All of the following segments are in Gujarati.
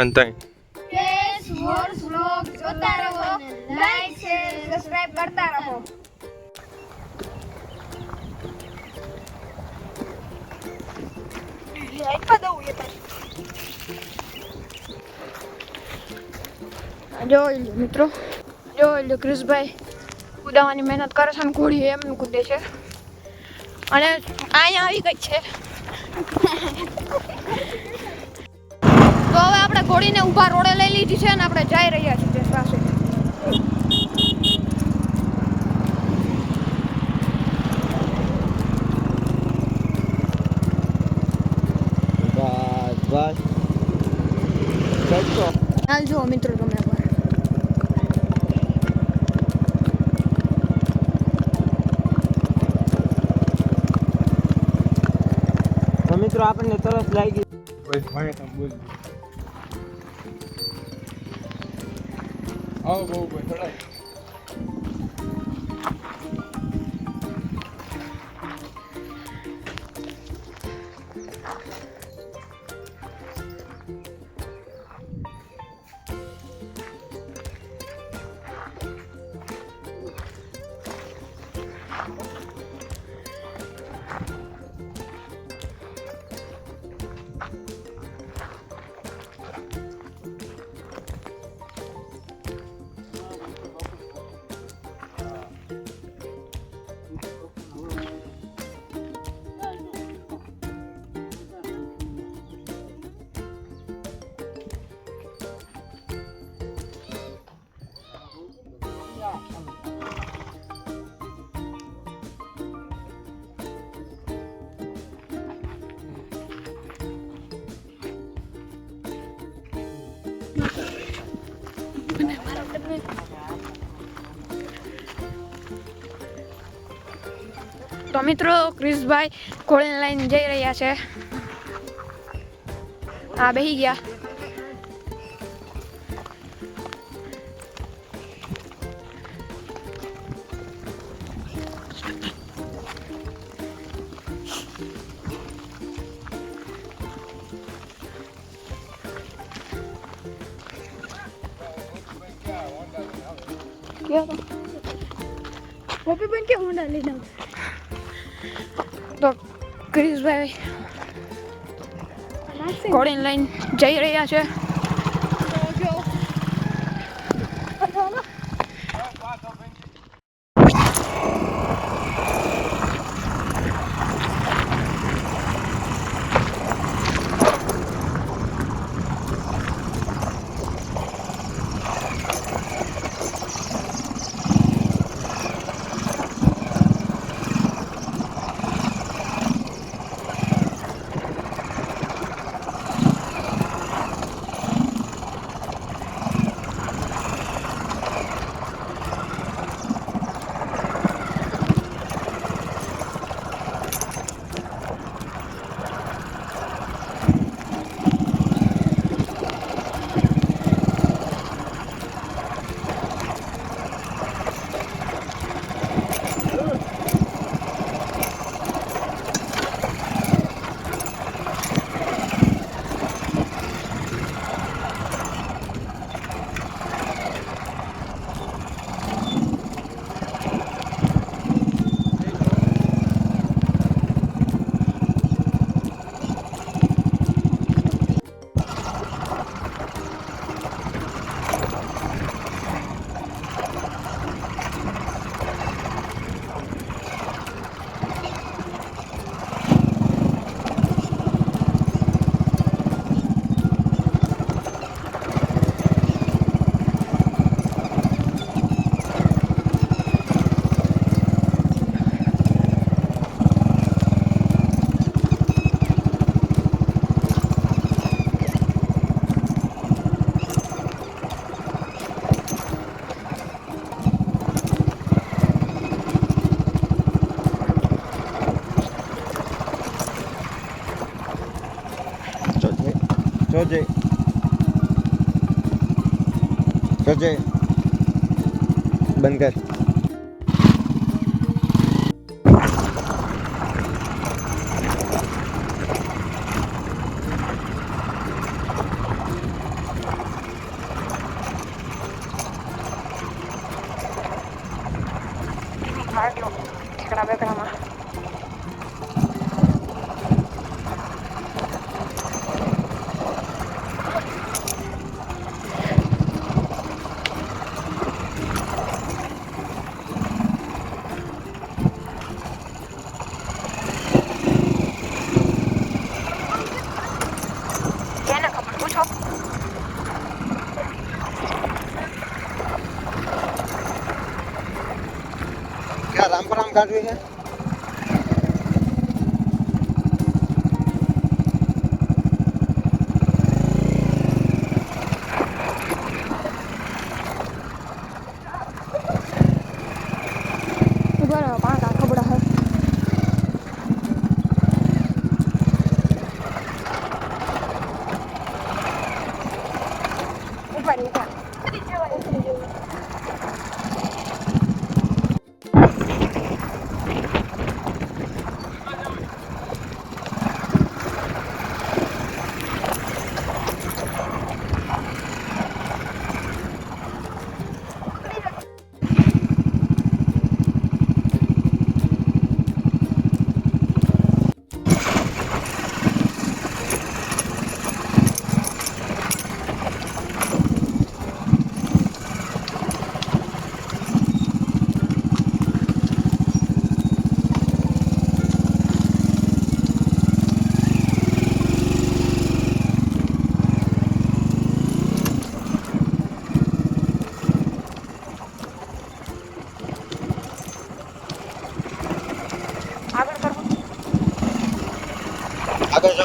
અને તઈ કેસ હોર્સ વ્લોગ જોતા રહો લાઈક શેર સબસ્ક્રાઇબ કરતા રહો. જો મિત્રો લો ક્રિશભાઈ કૂદાવાની મહેનત કરે છે અને ઘોડી એમ કૂદે છે. અને અહીંયા આવી ગઈ છે. તો હવે આપણે ઘોડીને ઊભા રોડે લઈ લીધી છે અને આપણે જઈ રહ્યા છીએ તે પાસે બસ બસ ચડતો હાલ જુઓ મિત્રો તમે મિત્રો આપણને તરસ લાગી બસ ભાઈ તમે બોલ આવો બહુ ભાઈ તો મિત્રો ક્રિશભાઈ ઘોડીને લઈને જઈ રહ્યા છે. આ બેહી ગયા. ઘોડીને લઈને જઈ રહ્યા છે. જોજે બંધ કર. કાઢવી છે?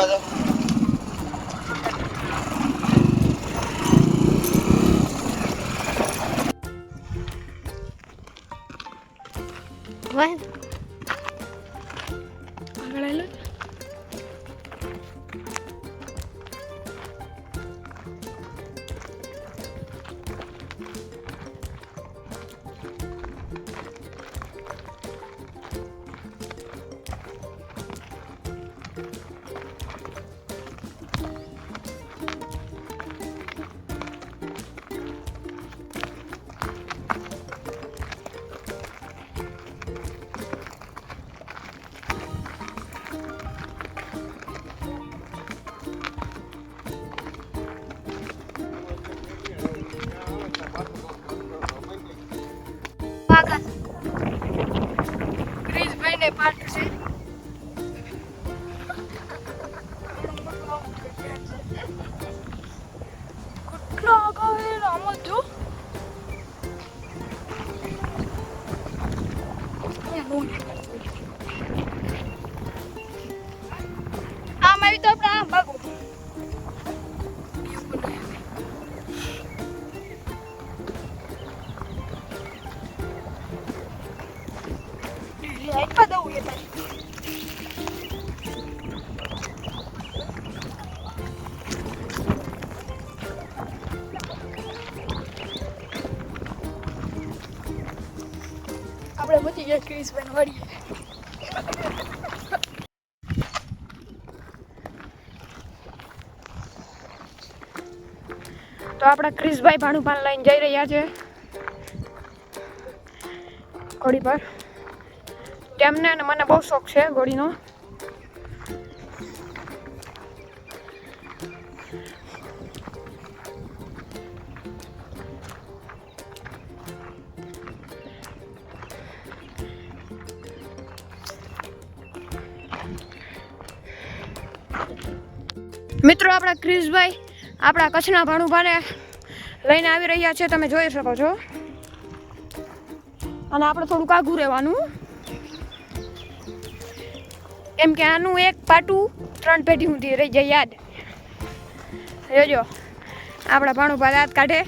sábado. આમ આવી આપણા ક્રિશભાઈ ભાણુપાન લઈને જઈ રહ્યા છે. ઘોડી પર. તેમને અને મને બહુ શોખ છે ઘોડીનો. મિત્રો, આપણા ક્રિશભાઈ આપણા કચ્છના ભાણુભાને લઈને આવી રહ્યા છે, તમે જોઈ શકો છો. અને આપણે થોડુંક આઘું રહેવાનું. કેમ કે આનું એક પાટું ત્રણ પેઢી સુધી રહી જાય, યાદ. જોજો આપણા ભાણુભા દાંત કાઢે.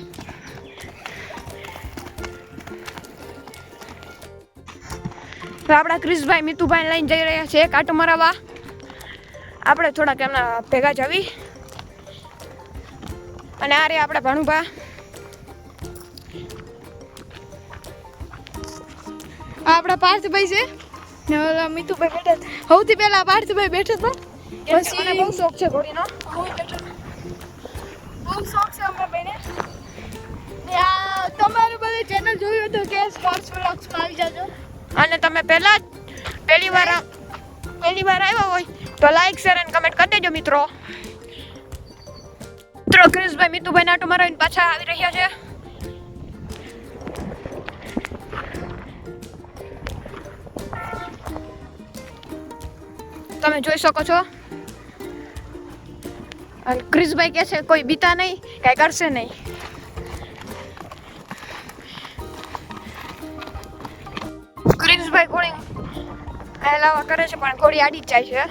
તો આપણા ક્રિશભાઈ મિતુભાઈ લઈને જઈ રહ્યા છે, કાંટો મરાવા. આપણે થોડાક એમના ભેગા જવી અને આ રે આપણા ભાણુભા. આપણા પાર્થભાઈ છે. ને ઓલા મીતુભાઈ બેઠા સૌથી પહેલા પાર્થભાઈ બેઠા હતા પછી મને બહુ શોખ છે ઘોડીનો. હું બેઠો બહુ શોખ છે અમારા બેને તમારું બધું ચેનલ જોયું હતું કે સ્પોર્ટ્સ વ્લોગ્સમાં આવી જાજો. અને તમે પહેલા જ પહેલી વાર પહેલી વાર આવ્યા હોય તો લાઈક શેર અને કમેન્ટ કરી દેજો મિત્રો. મિત્રો ક્રિશભાઈ મિતુભાઈ નાટો મારા પાછા આવી રહ્યા છે. તમે જોઈ શકો છો. અને ક્રિશભાઈ કહે છે, કોઈ બીતા નહીં, કાંઈ કરશે નહીં. ક્રિશભાઈ ઘોડી હેલાવા કરે છે, પણ ઘોડી આડી જ જાય છે.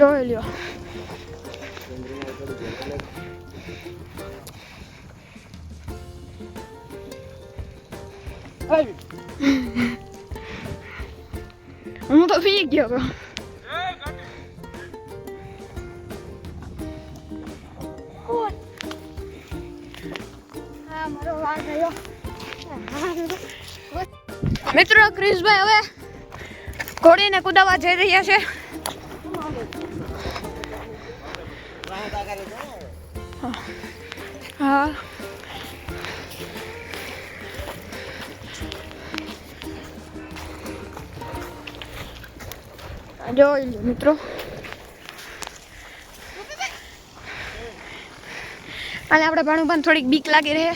જોઈ લ્યો. હું તો પી ગયો હતો મિત્રો ક્રિશભાઈ હવે ઘોડીને કુદાવા જઈ રહ્યા છે જોઈ લો અને આપણે ભાણું પણ થોડીક બીક લાગી રહે.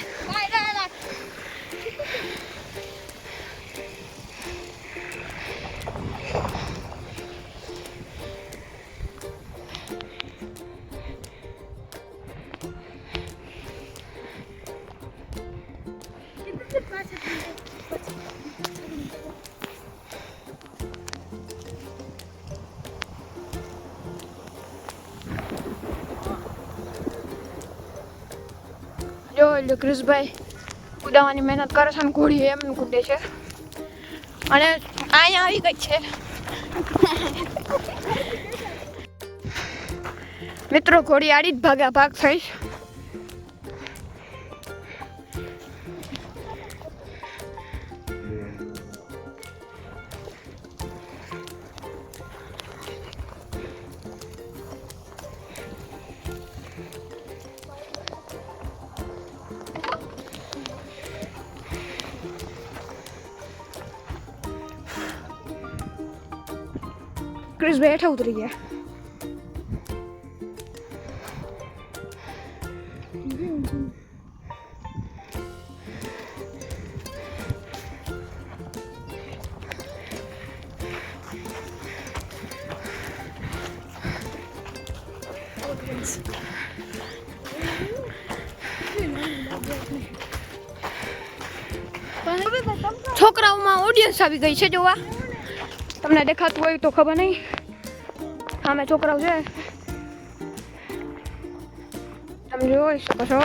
ક્રિશભાઈ કુદાવાની મહેનત કરે છે અને ઘોડી એમ કૂદે છે. અને અહીંયા આવી ગઈ છે. મિત્રો, ઘોડી આડી જ ભાગા ભાગ થઈ. હેઠા ઉતરી ગયા. છોકરાઓમાં ઓડિયન્સ આવી ગઈ છે જોવા. તમને દેખાતું હોય તો ખબર નહીં. સામે છોકરાઓ છે તમે જોઈ શકો છો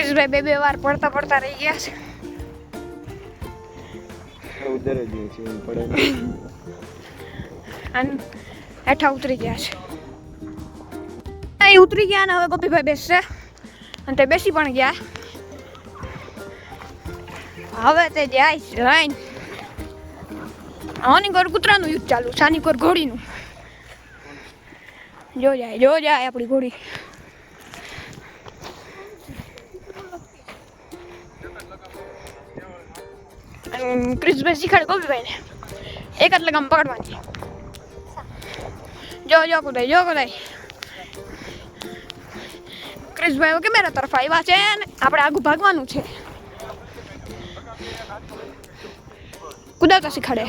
ક્રિશભાઈ બે બે વાર પડતા પડતા રહી ગયા છે. ઉધર જ છે પડે અને હેઠા ઉતરી ગયા છે. અહીં ઉતરી ગયા ને હવે ગોપીભાઈ બેસશે. અને તે બેસી પણ ગયા. હવે તે જાય છે લાઈન. આની કોર કૂતરાનું યુદ્ધ ચાલુ છે આની ઘર ઘોડીનું. જો જાય જો જાય આપણી ઘોડી. ક્રિશભાઈ શીખાડે ગોપીભાઈને એક જ લગામ પકડવાની. જો જો, કુદાઈ જો, કુદાઈ. ક્રિશભાઈ કેમેરા તરફ આવ્યા છે ને, આપણે આગું ભાગવાનું છે. કુદાવતા શીખવાડે.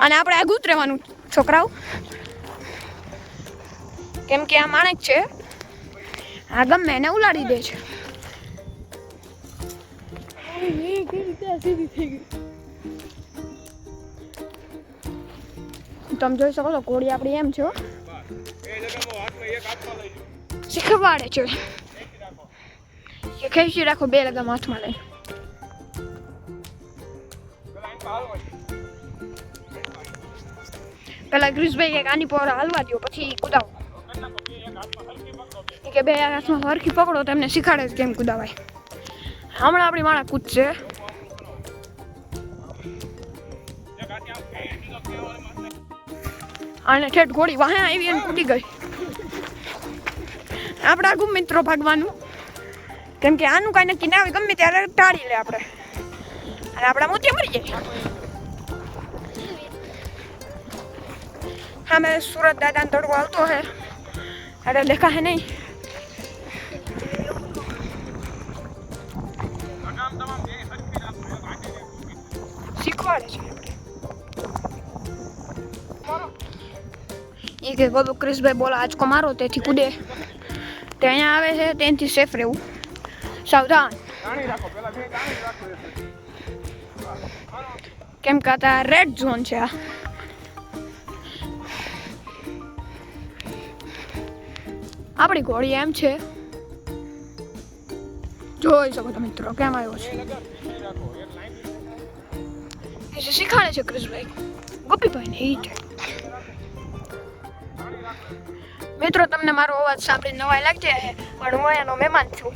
અને આપણે આગું ઉતરેવાનું, છોકરાઓ. કેમ કે આ માણેક છે. આ ગમે એને ઉલાડી દે છે. તમે જોઈ શકો છો, કોળી આપણી એમ છો શીખવાડે છે. ખેંચી રાખો, બે લગામ હાથમાં લઈ. પેલા ગ્રીસભાઈ કે આની પર હાલવા દો પછી કુદાવો. કે બે હાથમાં હરખી પકડો, તો એમને શીખાડે કેમ કુદાવાય. હમણાં આપણી માણા કૂદશે અને ઠેઠ ગોળી વાહે આવી અને કૂદી ગઈ. આપણા ગુમ મિત્રો ભાગવાનું. કેમ કે આનું કાંઈ નક્કી ના હોય, ગમે ત્યારે ટાળી લે આપણે. અને આપણા મોતી મરી જાય. હા, મેં સુરત દાદાને તડવો આવતો હે. અરે લેખા હે નહીં. કે ક્રિશભાઈ બોલા, આંચકો મારો, તેથી કૂદે. તે આવે છે તેનાથી સેફ રહેવું. સાવધાન. કેમ કે આ રેડ ઝોન છે આ. આપણી ઘોડી એમ છે. જોઈ શકો તો મિત્રો, કેમ આવ્યો છે. શીખાડે છે ક્રિશભાઈ. ગોપીભાઈ ને એ છે. મિત્રો, તમને મારો અવાજ સાંભળીને નવાઈ લાગતી પણ હું એનો મહેમાન છું.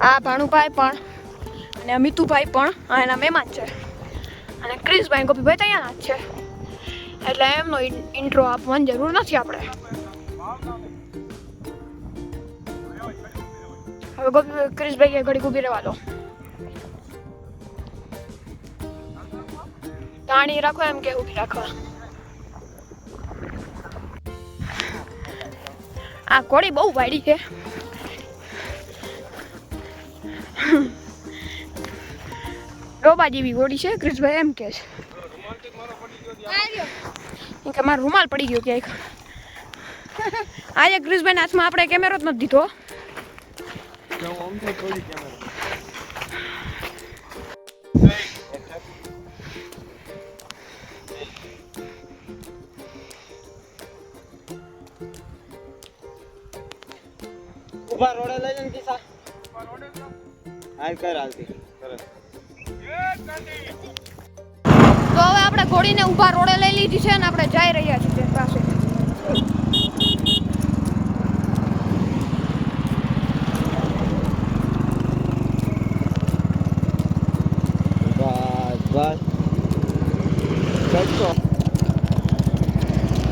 આ ભાણુભાઈ પણ અને અમિતુભાઈ પણ એના મહેમાન છે. અને ક્રિશભાઈ, ગોપીભાઈ તૈયાર જ છે. એટલે એમનો ઇન્ટ્રો આપવાની જરૂર નથી આપણે. હવે ગોપી, ક્રિશભાઈ ઘડી ઊભી રહેવા દો. તાણી રાખો એમ કે ઊભી રાખવા. આ કોળી બહુ વાડી છે. ડોબા જેવી ગોળી છે, ક્રિશભાઈ એમ કે છે. કે મારો રૂમાલ પડી ગયો ક્યાંક. આજે ક્રિશભાઈ હાથમાં આપણે કેમેરો જ નથી દીધો. ઊભા રોડે લઈ જઈને કિસ્સા હાલ કર હાલતી તો હવે આપણે ઘોડીને ઊભા રોડે લઈ લીધી છે અને આપણે જઈ રહ્યા છીએ પાસે.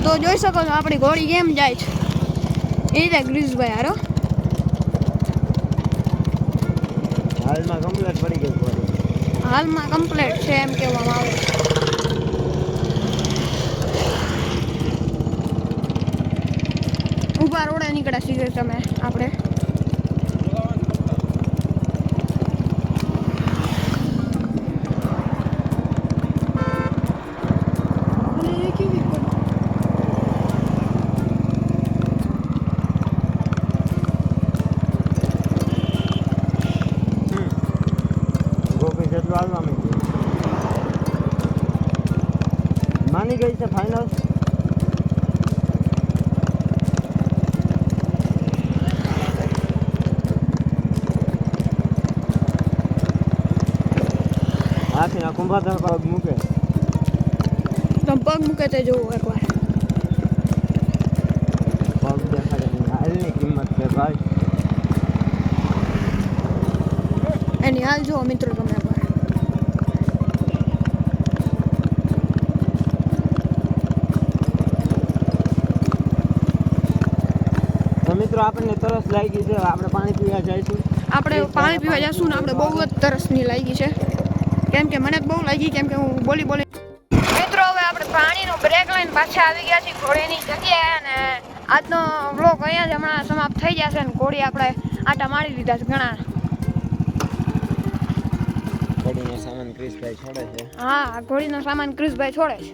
તો જોઈ શકો છો આપણી ઘોડી કેમ જાય છે. એ રીતે ગ્રીસભાઈ હારો. હાલમાં કમ્પ્લેટ પડી ગઈ બોડી હાલમાં કમ્પ્લેટ છે એમ કહેવામાં આવે ઊભા રોડે નીકળ્યા છીએ તમે, આપણે ગોપી જેટલું હાલવા માંડ્યું માની ગઈ છે ફાઇનલ હાથી આ કુંભાતર પગ મૂકે. તો પગ મૂકે તે જોવું એકવાર. પગ દેખાડે હાલની કિંમત છે ભાઈ. એની હાલ જુઓ મિત્રો તમે મિત્રો આપણને તરસ લાગી છે. આપણે પાણી પીવા જઈશું. આપણે પાણી પીવા જશું ને આપણે બહુ જ તરસની લાગી છે. કેમ કે મને બહુ લાગી કેમ કે હું બોલી બોલી મિત્રો હવે આપણે પાણીનો બ્રેક લઈને પાછા આવી ગયા છીએ ઘોડીની જગ્યાએ અને આજનો બ્લોક અહીંયા જ હમણાં સમાપ્ત થઈ જશે અને ઘોડી આપણે આટા મારી લીધા છે ઘણા. ઘોડીનો સામાન ક્રિશભાઈ છોડે છે. હા આ ઘોડીનો સામાન ક્રિશભાઈ છોડે છે.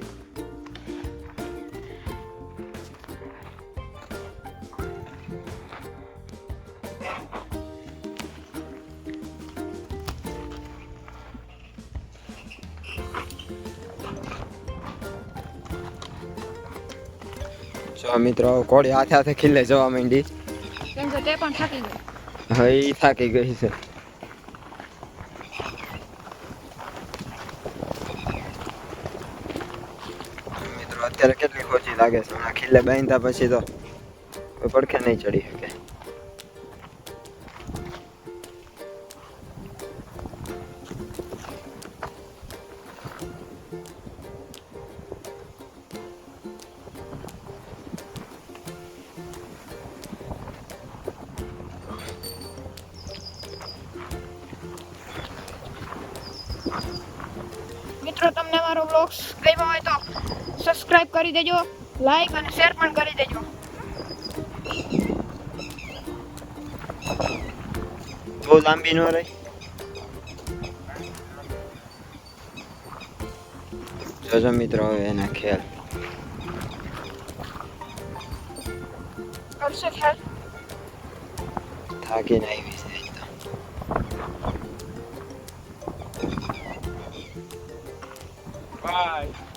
મિત્રો ઘોડી હાથે હાથે ખીલે જવા માંડી. કેમ કે તે પણ થાકી ગઈ. હવે ઈ થાકી ગઈ છે. મિત્રો અત્યારે કેટલી ખોચી લાગે છે? ખીલે બાંધ્યા પછી તો કોઈ પડખે નહીં ચડી શકે. કરી દેજો. લાઈક અને શેર પણ કરી દેજો. બહુ લાંબી ન રહી. જોજો મિત્રો હવે એના ખ્યાલ. કરશે ખ્યાલ? થાકીને આવી છે તો. Bye.